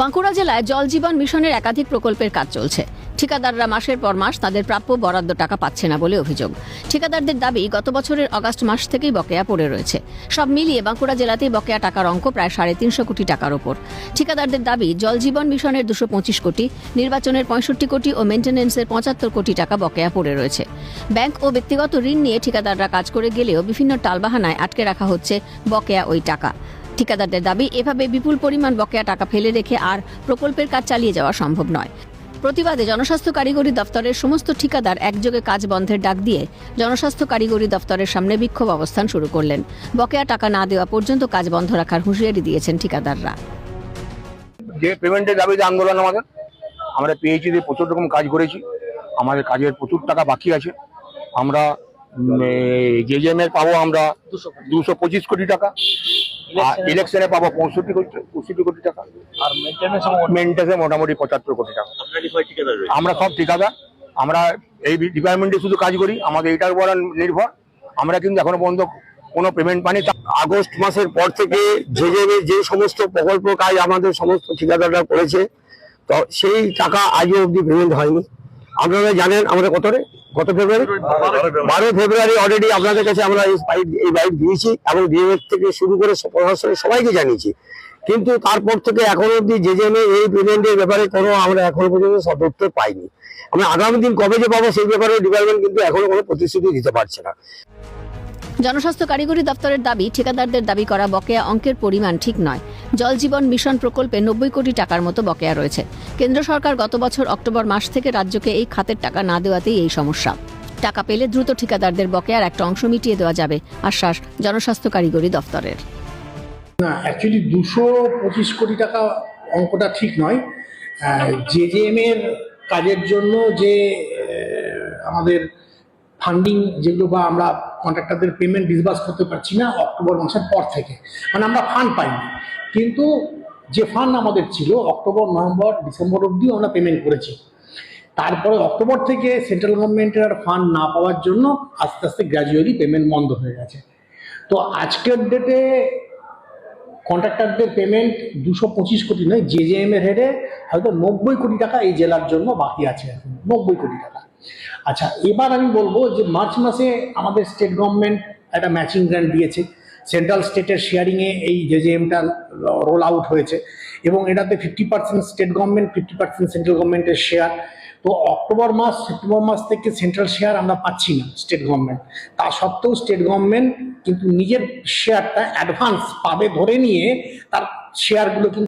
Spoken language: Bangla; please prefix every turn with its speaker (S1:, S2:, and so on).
S1: বাঁকুড়া জেলায় জল জীবন মিশনের একাধিক প্রকল্পের কাজ চলছে। ঠিকাদাররা মাসের পর মাস তাদের প্রাপ্য বরাদ্দ টাকা পাচ্ছে না বলে অভিযোগ। ঠিকাদারদের দাবি, গত বছরের অগাস্ট মাস থেকেই বকেয়া পড়ে রয়েছে। সব মিলিয়ে বাঁকুড়া জেলাতেই বকেয়া টাকার অঙ্ক প্রায় সাড়ে তিনশো কোটি টাকার ওপর। ঠিকাদারদের দাবি, জল জীবন মিশনের দুশো পঁচিশ কোটি, নির্বাচনের পঁয়ষট্টি কোটি ও মেনটেন্যান্সের পঁচাত্তর কোটি টাকা বকেয়া পড়ে রয়েছে। ব্যাংক ও ব্যক্তিগত ঋণ নিয়ে ঠিকাদাররা কাজ করে গেলেও বিভিন্ন টালবাহানায় আটকে রাখা হচ্ছে বকেয়া ওই টাকা। ঠিকাদারদের দাবি, এভাবে বিপুল পরিমাণ বকেয়া টাকা ফেলে রেখে আর প্রকল্পের কাজ চালিয়ে যাওয়া সম্ভব নয়। প্রতিবাদে জনস্বাস্থ্য কারিগরি দপ্তরের সমস্ত ঠিকাদার একযোগে কাজ বন্ধের ডাক দিয়ে জনস্বাস্থ্য কারিগরি দপ্তরের সামনে বিক্ষোভ অবস্থান শুরু করলেন। বকেয়া টাকা না দেওয়া পর্যন্ত কাজ বন্ধ রাখার হুঁশিয়ারি দিয়েছেন ঠিকাদাররা।
S2: যে পেমেন্টের দাবিতে আন্দোলন আমাদের, আমরা পেয়েছি দিয়ে প্রচুর রকম কাজ করেছি, আমাদের কাজের প্রচুর টাকা বাকি আছে। আমরা এর পাবো আমরা দুশো পঁচিশ কোটি টাকা ইলেকশনে পাবো পঁয়ষট্টি কোটি পঁয়ষট্টি কোটি টাকা।
S3: আর
S2: মেনটেন্সে মোটামুটি পঁচাত্তর কোটি টাকা। আমরা সব ঠিকাদার। আমরা এই ডিপার্টমেন্টে শুধু কাজ করি আমাদের এটার উপর নির্ভর। আমরা কিন্তু এখনও পর্যন্ত কোনো পেমেন্ট পানি
S4: আগস্ট মাসের পর থেকে যে যে যে সমস্ত প্রকল্প কাজ আমাদের সমস্ত ঠিকাদাররা করেছে তো সেই টাকা আজও অবধি পেমেন্ট হয়নি। আপনারা জানেন আমাদের কত রে? গত ফেব্রুয়ারি? বারো ফেব্রুয়ারি। অলরেডি আপনাদের কাছে আমরা এই বাইক দিয়েছি এবং ডিএমএফ থেকে শুরু করে প্রশাসনের সবাইকে জানিয়েছি। কিন্তু তারপর থেকে এখন অব্দি যে যে এই পেমেন্টের ব্যাপারে কোনো আমরা এখনও পর্যন্ত সদুত্তর পাইনি। আমরা আগামী দিন কবে যে পাবো সেই ব্যাপারে ডিপার্টমেন্ট কিন্তু এখনও কোনো প্রতিশ্রুতি দিতে পারছে না।
S1: জনস্বাস্থ্য কারিগরি দপ্তরের দাবি ঠিকাদারদের দাবি করা বকেয়া অঙ্কের পরিমাণ ঠিক নয়। জল জীবন মিশন প্রকল্পে নব্বই কোটি টাকার মতো বকেয়া রয়েছে। কেন্দ্র সরকার গত বছর অক্টোবর মাস থেকে রাজ্যকে এই খাতের টাকা না দেওয়াতেই এই সমস্যা। টাকা পেলে দ্রুত ঠিকাদারদের বকেয়ার একটা অংশ মিটিয়ে দেওয়া যাবে, আশ্বাস জনস্বাস্থ্য কারিগরি দফতরের।
S5: না অ্যাকচুয়ালি দুশো পঁচিশ কোটি টাকা অঙ্কটা ঠিক নয়। জেজেএম এর কাজের জন্য যে আমাদের ফান্ডিং যেগুলো বা আমরা কন্ট্রাক্টরদের পেমেন্ট ডিসবার্স করতে পারছি না অক্টোবর মাসের পর থেকে। মানে আমরা ফান্ড পাইনি। কিন্তু যে ফান্ড আমাদের ছিল অক্টোবর নভেম্বর ডিসেম্বর অবধি আমরা পেমেন্ট করেছি। তারপরে অক্টোবর থেকে সেন্ট্রাল গভর্নমেন্টের আর ফান্ড না পাওয়ার জন্য আস্তে আস্তে গ্র্যাজুয়ালি পেমেন্ট বন্ধ হয়ে গেছে। তো আজকের ডেটে কন্ট্রাক্টরদের পেমেন্ট দুশো পঁচিশ কোটি নয় জেজেএম এর হেডে হয়তো নব্বই কোটি টাকা এই জেলার জন্য বাকি আছে এখন, নব্বই কোটি টাকা। আচ্ছা এবার আমি বলব যে মার্চ মাসে আমাদের স্টেট গভর্নমেন্ট একটা ম্যাচিং গ্র্যান্ট দিয়েছে। সেন্ট্রাল স্টেটের শেয়ারিংয়ে এই জেজেএমটা রোল আউট হয়েছে এবং এটাতে fifty percent state government fifty percent central গভর্নমেন্টের শেয়ার তো অক্টোবর মাস, সেপ্টেম্বর মাস থেকে সেন্ট্রাল শেয়ার আমরা পাচ্ছি না স্টেট গভর্নমেন্ট তা সত্ত্বেও স্টেট গভর্নমেন্ট কিন্তু নিজের শেয়ারটা অ্যাডভান্স পাবে ধরে নিয়ে তার শেয়ারগুলো কিন্তু